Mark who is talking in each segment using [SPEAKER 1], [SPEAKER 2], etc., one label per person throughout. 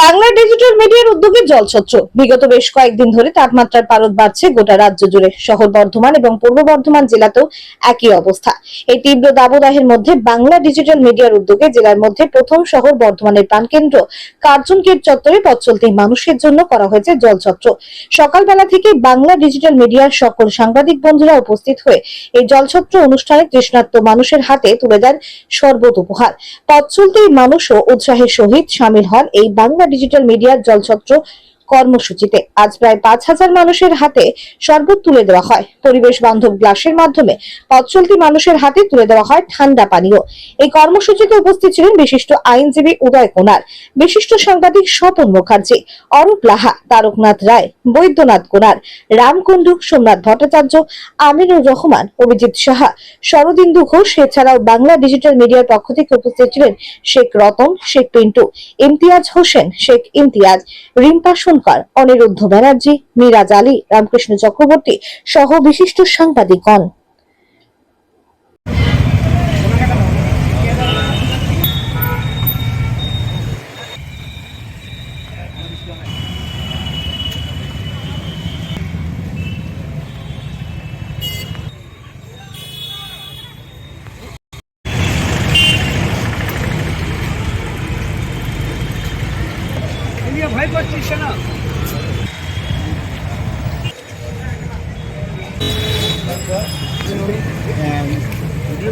[SPEAKER 1] Bangla digital মিডিয়ার উদ্যোগে জলছত্র বিগত বেশ কয়েকদিন ধরে তাপমাত্রার পারদ বাড়ছে গোটা রাজ্য জুড়ে। শহর বর্ধমান এবং পূর্ব বর্ধমান জেলাতেও একই অবস্থা। এই তীব্র দাবদাহের মধ্যে বাংলা ডিজিটাল মিডিয়ার উদ্যোগে জেলার মধ্যে প্রথম শহর বর্ধমানের প্রাণকেন্দ্র কার্জন গেট চত্বরে পথ চলতি মানুষের জন্য করা হয়েছে জলছত্র সকালবেলা থেকে বাংলা ডিজিটাল মিডিয়ার সকল সাংবাদিক বন্ধুরা উপস্থিত হয়ে এই জলছত্র অনুষ্ঠানে তৃষ্ণার্ত মানুষের হাতে তুলে দেন সর্বত উপহার। পথ চলতি মানুষও উৎসাহের সহিত সামিল হন এই বাংলা ডিজিটাল মিডিয়ার জলছত্র কর্মসূচিতে। আজ প্রায় পাঁচ হাজার মানুষের হাতে শরবত তুলে দেওয়া হয়। পরিবেশ বান্ধব গ্লাসের মাধ্যমে পথ চলতি মানুষের হাতে তুলে দেওয়া হয় ঠান্ডা পানীয়। এই কর্মসূচিতে উপস্থিত ছিলেন বিশিষ্ট আইনজীবী উদয় কোনার বিশিষ্ট সাংবাদিক স্বপন মুখার্জি, অরূপ লাহা, তারকনাথ রায়, বৈদ্যনাথ কোনার, রামকুণ্ডু, সোমনাথ ভট্টাচার্য, আমিনুর রহমান, অভিজিৎ সাহা, শরদিন্দু ঘোষ, এছাড়াও বাংলা ডিজিটাল মিডিয়ার পক্ষ থেকে উপস্থিত ছিলেন শেখ রতন, শেখ পিন্টু, ইমতিয়াজ হোসেন, শেখ ইমতিয়াজ, রিম্পা সোনকার অনিরুদ্ধ ব্যানার্জি মিরাজ আলী রামকৃষ্ণ চক্রবর্তী সহ বিশিষ্ট সাংবাদিকগণ।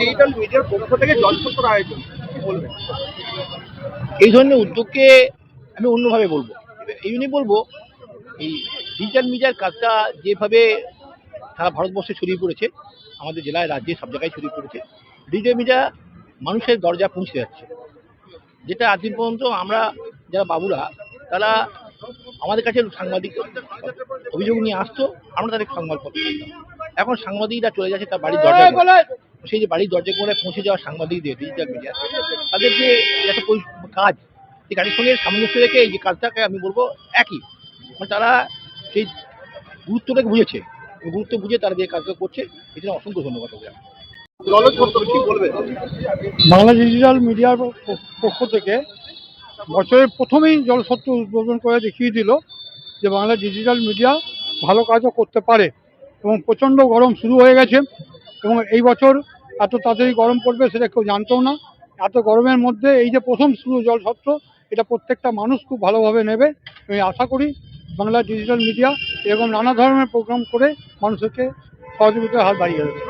[SPEAKER 2] ডিজিটাল মিডিয়ার পক্ষ থেকে জলছত্র আয়োজন বলবেন?
[SPEAKER 3] এই ধরনের উদ্যোগকে আমি অন্যভাবে বলব। এই জন্যই বলব এই ডিজিটাল মিডিয়ার কাজটা যেভাবে সারা ভারতবর্ষে ছড়িয়ে পড়েছে আমাদের জেলায় রাজ্যে সব জায়গায় ছড়িয়ে পড়েছে ডিজিটাল মিডিয়া মানুষের দরজা পৌঁছে যাচ্ছে। যেটা আজ দিন পর্যন্ত আমরা যারা বাবুরা তারা আমাদের কাছে সাংবাদিক অভিযোগ নিয়ে আসতো আমরা তাদের সংবাদপত্র এখন সাংবাদিকরা চলে যাচ্ছে তার বাড়ির দরজা সেই যে বাড়ির দরজা করে পৌঁছে যাওয়া সাংবাদিকদের ডিজিটাল মিডিয়া তাদের যে একটা কাজ সেই কাজের সঙ্গে সামঞ্জস্য রেখে এই যে কাজটাকে আমি বলব একই। মানে তারা সেই গুরুত্বটাকে বুঝেছে। গুরুত্ব বুঝে তারা যে কাজটা করছে জন্য অসংখ্য ধন্যবাদ
[SPEAKER 4] বাংলা ডিজিটাল মিডিয়ার পক্ষ থেকে বছরের প্রথমেই জলসত্ত্ব উদ্বোধন করে দেখিয়ে দিল যে বাংলা ডিজিটাল মিডিয়া ভালো কাজও করতে পারে। এবং প্রচণ্ড গরম শুরু হয়ে গেছে। এবং এই বছর এত তাড়াতাড়ি গরম পড়বে সেটা কেউ জানতেও না। এত গরমের মধ্যে এই যে প্রথম শুরু জলসত্ত্ব এটা প্রত্যেকটা মানুষ খুব ভালোভাবে নেবে। আমি আশা করি বাংলা ডিজিটাল মিডিয়া এরকম নানা ধরনের প্রোগ্রাম করে মানুষকে সহযোগিতার হাত বাড়িয়ে দেবে।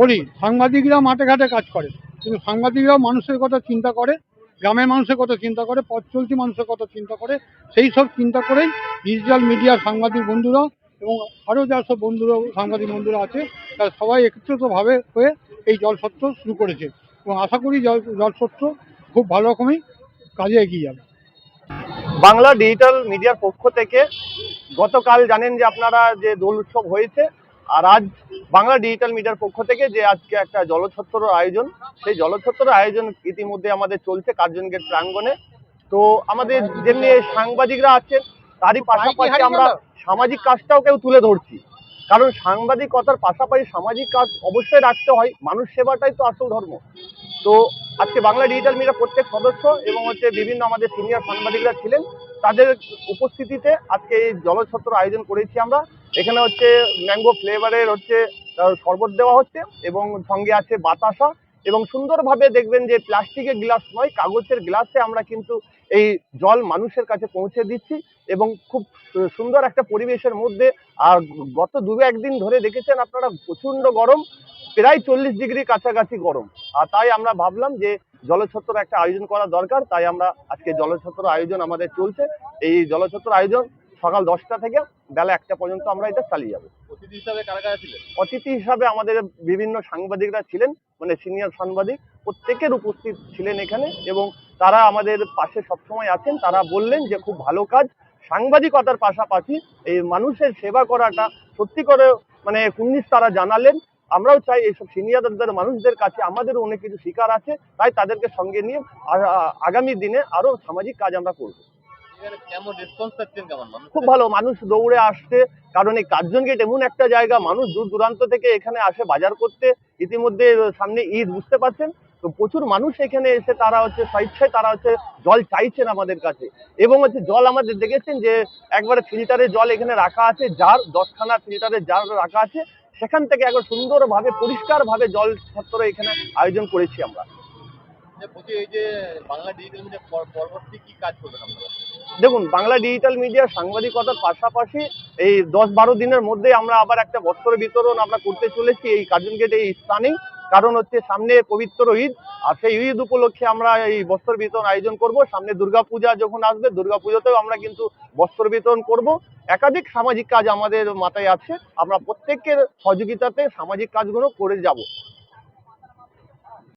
[SPEAKER 4] বলি সাংবাদিকরা মাঠে ঘাটে কাজ করে কিন্তু সাংবাদিকরাও মানুষের কথা চিন্তা করে গ্রামের মানুষের কথা চিন্তা করে পথ চলতি মানুষের কথা চিন্তা করে সেই সব চিন্তা করেই ডিজিটাল মিডিয়া সাংবাদিক বন্ধুরা এবং আরও যা সব বন্ধুরা, সাংবাদিক বন্ধুরা আছে, তারা সবাই একত্রিতভাবে হয়ে এই জলসত্র শুরু করেছে। এবং আশা করি জল জলসত্র খুব ভালো রকমই কাজে এগিয়ে যাবে।
[SPEAKER 2] বাংলা ডিজিটাল মিডিয়ার পক্ষ থেকে গতকাল জানেন যে আপনারা যে দোল উৎসব হয়েছে, আর আজ বাংলা ডিজিটাল মিডিয়ার পক্ষ থেকে যে আজকে একটা জলছত্র আয়োজন, সেই জলছত্র আয়োজন ইতিমধ্যে আমাদের চলছে কার্জন গেট প্রাঙ্গণে। তো আমাদের যেমনি সাংবাদিকরা আছেন তারই পাশাপাশি আমরা সামাজিক কাজটাও কেউ তুলে ধরছি। কারণ সাংবাদিকতার পাশাপাশি সামাজিক কাজ অবশ্যই রাখতে হয়। মানুষ সেবাটাই তো আসল ধর্ম। তো আজকে বাংলা ডিজিটাল মিডিয়ার প্রত্যেক সদস্য এবং হচ্ছে বিভিন্ন আমাদের সিনিয়র সাংবাদিকরা ছিলেন তাদের উপস্থিতিতে আজকে এই জলছত্র আয়োজন করেছি আমরা। এখানে হচ্ছে ম্যাঙ্গো ফ্লেভারের হচ্ছে শরবত দেওয়া হচ্ছে এবং সঙ্গে আছে বাতাসা। এবং সুন্দরভাবে দেখবেন যে প্লাস্টিকের গ্লাস নয়, কাগজের গ্লাসে আমরা কিন্তু এই জল মানুষের কাছে পৌঁছে দিচ্ছি এবং খুব সুন্দর একটা পরিবেশের মধ্যে, আর গত দু একদিন ধরে দেখেছেন আপনারা প্রচণ্ড গরম, প্রায় চল্লিশ ডিগ্রি কাছাকাছি গরম। আর তাই আমরা ভাবলাম যে জলছত্র একটা আয়োজন করা দরকার, তাই আমরা আজকে জলছত্র আয়োজন আমাদের চলছে। এই জলছত্র আয়োজন সকাল দশটা থেকে বেলা একটা পর্যন্ত আমরা এটা চালিয়ে যাব।
[SPEAKER 3] অতিথি হিসাবে কারা কারা ছিলেন?
[SPEAKER 2] অতিথি হিসাবে আমাদের বিভিন্ন সাংবাদিকরা ছিলেন মানে সিনিয়র সাংবাদিক প্রত্যেকের উপস্থিত ছিলেন এখানে এবং তারা আমাদের পাশে সবসময় আছেন। তারা বললেন যে খুব ভালো কাজ। সাংবাদিকতার পাশাপাশি এই মানুষের সেবা করাটা সত্যি করে মানে কুন্নিস তারা জানালেন। আমরাও চাই এইসব সিনিয়রদের মানুষদের কাছে আমাদেরও অনেক কিছু শিকার আছে। তাই তাদেরকে সঙ্গে নিয়ে আগামী দিনে আরও সামাজিক কাজ আমরা করব। খুব ভালো মানুষ দৌড়ে আসছে। কারণ এই কার্জন গেট এমন একটা জায়গা মানুষ দূর দূরান্ত থেকে এখানে আসে বাজার করতে। ইতিমধ্যে সামনে ঈদ বুঝতে পারছেন? তো প্রচুর মানুষ এখানে এসে তারা হচ্ছে স্বেচ্ছায় তারা হচ্ছে জল চাইছেন আমাদের কাছে। এবং হচ্ছে জল আমাদের দেখেছেন যে একবারে ফিল্টারে জল এখানে রাখা আছে যার দশখানা ফিল্টারে জার রাখা আছে সেখান থেকে একবার সুন্দরভাবে পরিষ্কারভাবে জল ছত্র এখানে আয়োজন করেছি আমরা।
[SPEAKER 5] এই যে বাংলা ডিজিটাল মিডিয়া পরবর্তী কি কাজ করবেন আপনারা?
[SPEAKER 2] দেখুন, বাংলা ডিজিটাল মিডিয়া সাংবাদিকতার পাশাপাশি এই দশ বারো দিনের মধ্যে আমরা আবার একটা বস্ত্র বিতরণ আমরা করতে চলেছি এই কার্জন গেট এই স্থানেই। কারণ হচ্ছে সামনে পবিত্র ঈদ, আর সেই ঈদ উপলক্ষে আমরা এই বস্ত্র বিতরণ আয়োজন করব। সামনে দুর্গাপূজা যখন আসবে, দুর্গাপূজাতেও আমরা কিন্তু বস্ত্র বিতরণ করব। একাধিক সামাজিক কাজ আমাদের মাথায় আছে। আমরা প্রত্যেকের সহযোগিতাতে সামাজিক কাজগুলো করে যাব।